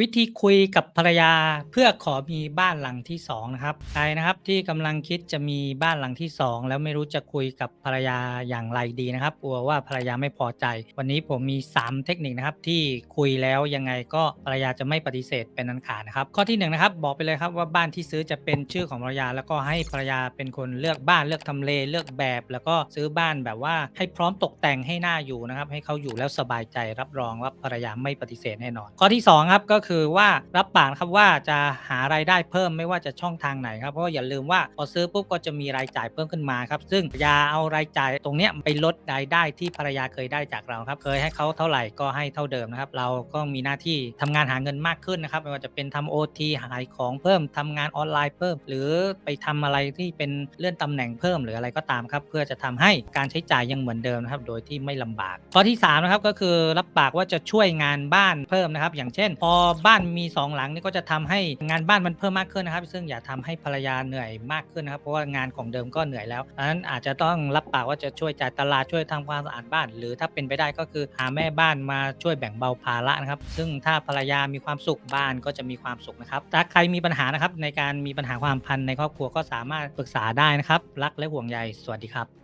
วิธีคุยกับภรรยาเพื่อขอมีบ้านหลังที่2นะครับใครนะครับที่กำลังคิดจะมีบ้านหลังที่2แล้วไม่รู้จะคุยกับภรรยาอย่างไรดีนะครับกลัวว่าภรรยาไม่พอใจ วันนี้ผมมี 3 เทคนิคนะครับที่คุยแล้วยังไงก็ภรรยาจะไม่ปฏิเสธเป็นอันขาดนะครับ ข้อที่1นนะครับบอกไปเลยครับว่าบ้านที่ซื้อจะเป็นชื่อของภรรยา แล้วก็ให้ภรรยาเป็นคนเลือกบ้านเลือกทำเลเลือกแบบ แล้วก็ซื้อบ้านแบบว่าให้พร้อมตกแต่งให้หน่าอยู่นะครับให้เขาอยู่แล้วสบายใจรับรองว่าภรรยาไม่ปฏิเสธแน่นอน ข้อที่2ครับก็คือว่ารับปากนะครับว่าจะหารายได้เพิ่มไม่ว่าจะช่องทางไหนครับเพราะว่าอย่าลืมว่าพอซื้อปุ๊บก็จะมีรายจ่ายเพิ่มขึ้นมาครับซึ่งอย่าเอารายจ่ายตรงเนี้ยไปลดรายได้ที่ภรรยาเคยได้จากเราครับเคยให้เขาเท่าไหร่ก็ให้เท่าเดิมนะครับเราก็มีหน้าที่ทำงานหาเงินมากขึ้นนะครับไม่ว่าจะเป็นทำโอทีหายของเพิ่มทำงานออนไลน์เพิ่ม หรือไปทำอะไรที่เป็นเลื่อนตำแหน่งเพิ่มหรืออะไรก็ตามครับเพื่อจะทำให้การใช้จ่ายยังเหมือนเดิมนะครับโดยที่ไม่ลำบากข้อที่3นะครับก็คือรับปากว่าจะช่วยงานบ้านเพิ่มนะครับอย่างเช่น พอบ้านมีสองหลังนี่ก็จะทำให้งานบ้านมันเพิ่มมากขึ้นนะครับ ซึ่งอย่าทำให้ภรรยาเหนื่อยมากขึ้นนะครับ เพราะว่างานของเดิมก็เหนื่อยแล้วดังนั้นอาจจะต้องรับปากว่าจะช่วยจ่ายตลาดช่วยทำความสะอาดบ้าน หรือถ้าเป็นไปได้ก็คือหาแม่บ้านมาช่วยแบ่งเบาภาระนะครับ ซึ่งถ้าภรรยามีความสุขบ้านก็จะมีความสุขนะครับ ถ้าใครมีปัญหานะครับในการมีปัญหาความพันในครอบครัวก็สามารถปรึกษาได้นะครับ รักและห่วงใยสวัสดีครับ